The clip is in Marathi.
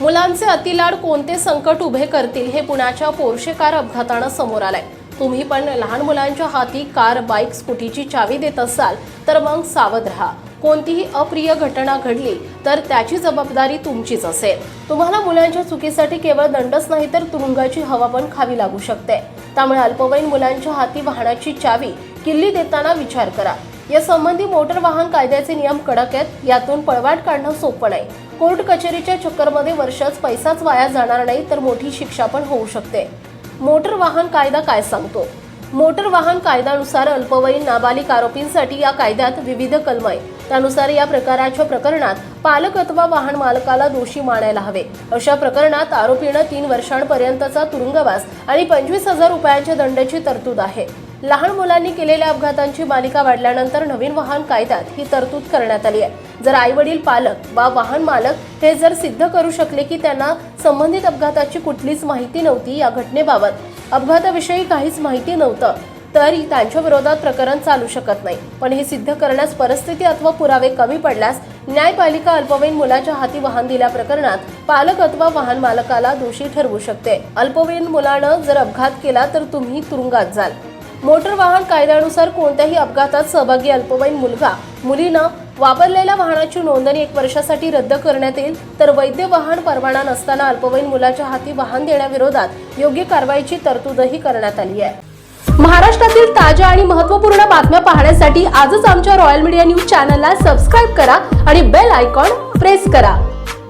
मुलांचे अतिलाड कोणते संकट उभे करतील हे पुण्याच्या पोर्शे कार अपघातानं समोर आलंय. तुम्ही पण लहान मुलांच्या हाती कार बाईक स्कूटीची चावी देत असाल तर मग सावध राहा. कोणतीही अप्रिय घटना घडली तर त्याची जबाबदारी तुमचीच असेल. तुम्हाला मुलांच्या चुकीसाठी केवळ दंडच नाही तर तुरुंगाची हवा पण खावी लागू शकते. त्यामुळे अल्पवयीन मुलांच्या हाती वाहनाची चावी किल्ली देताना विचार करा. या संबंधी मोटर वाहन कायद्याचे नियम कडक आहेत यातून पळवाट काढणं सोपं नाही. कोर्ट कचेरीच्या चक्करमध्ये वर्षच पैसाच वाया जाणार नाही तर मोठी शिक्षा पण होऊ शकते. मोटर वाहन कायदा काय सांगतो? मोटर वाहन कायद्यानुसार अल्पवयीन नाबालिक आरोपींसाठी या कायद्यात विविध कलम आहे त्यानुसार या प्रकाराच्या प्रकरणात पालक अथवा वाहन मालकाला दोषी मानायला हवे. अशा प्रकरणात आरोपीनं तीन वर्षांपर्यंतचा तुरुंगवास आणि पंचवीस हजार रुपयांच्या दंडाची तरतूद आहे. लहान मुलांनी केलेल्या अपघातांची मालिका वाढल्यानंतर नवीन वाहन कायद्यात ही तरतूद करण्यात आली आहे. जर आई वडील पालक वा वाहन मालक हे जर सिद्ध करू शकले की त्यांना संबंधित अपघाताची कुठलीच माहिती नव्हती या घटनेबाबत अपघाताविषयी काहीच माहिती नव्हतं तर त्यांच्या विरोधात प्रकरण चालू शकत नाही. पण हे सिद्ध करण्यास परिस्थिती अथवा पुरावे कमी पडल्यास न्यायपालिका अल्पवयीन मुलाच्या हाती वाहन दिल्या प्रकरणात पालक अथवा वाहन मालकाला दोषी ठरवू शकते. अल्पवयीन मुलानं जर अपघात केला तर तुम्ही तुरुंगात जाल. मोटर वाहन कायद्यानुसार कोणत्याही अपघातात सहभागी अल्पवयीन मुलगा मुलीनं वापरलेल्या वाहनाची नोंदणी एक वर्षासाठी रद्द करण्यात येईल तर वैद्य वाहन परवाना नसताना अल्पवयीन मुलाच्या हाती वाहन देण्याविरोधात योग्य कारवाईची तरतूदही करण्यात आली आहे. महाराष्ट्रातील ताज्या आणि महत्त्वपूर्ण बातम्या पाहण्यासाठी आजच आमच्या रॉयल मीडिया न्यूज चॅनलला सबस्क्राईब करा आणि बेल आयकॉन प्रेस करा.